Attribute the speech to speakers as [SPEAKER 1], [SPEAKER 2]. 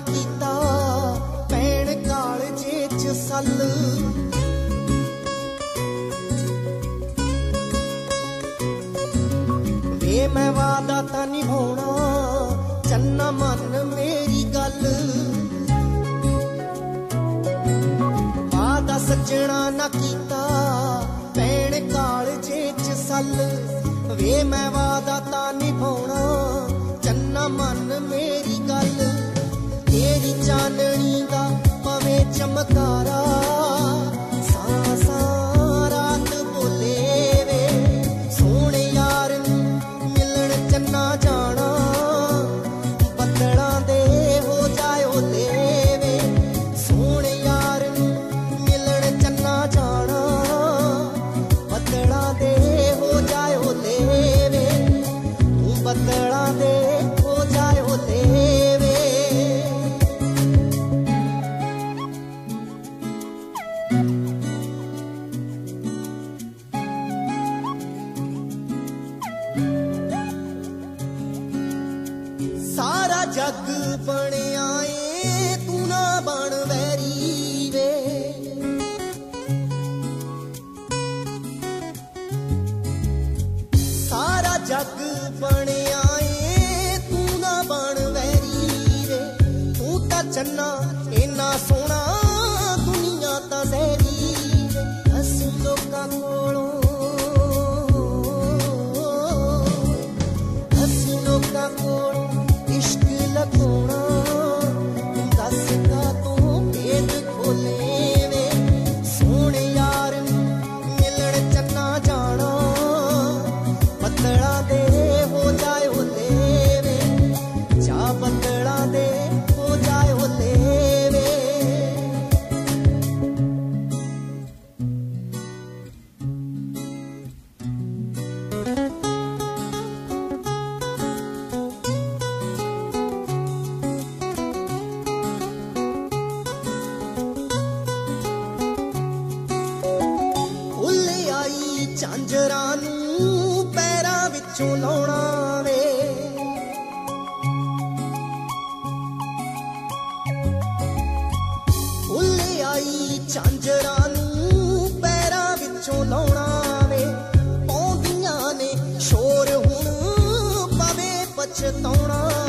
[SPEAKER 1] ਕੀਤਾ ਪੈਣ ਕਾਲਜੇ ਚ ਸੱਲ। ਮੈਂ ਵਾਦਾ ਤਾਂ ਨਹੀਂ ਹੋਣਾ, ਚੰਨਾ ਮਨ ਮੇਰੀ ਗੱਲ। ਵਾਦਾ ਸੱਜਣਾ ਨਾ ਕੀਤਾ ਪੈਣ ਕਾਲਜੇ ਚ ਸੱਲ। ਵੇ ਮੈਂ ਵਾਦਾ ਤਾਂ ਨਹੀਂ ਹੋਣਾ अग बने ਪਿੰਜਰਾਂ ਨੂੰ ਪੈਰਾਂ ਵਿੱਚੋਂ ਲਾਉਣਾ ਵੇ। ਉੱਲੇ ਆਈ ਝਾਂਜਰਾਂ ਨੂੰ ਪੈਰਾਂ ਵਿੱਚੋਂ ਲਾਉਣਾ ਵੇ। ਪਾਉਂਦੀਆਂ ਨੇ ਸ਼ੋਰ ਹੁਣ ਪਵੇ ਪਛਤਾਉਣਾ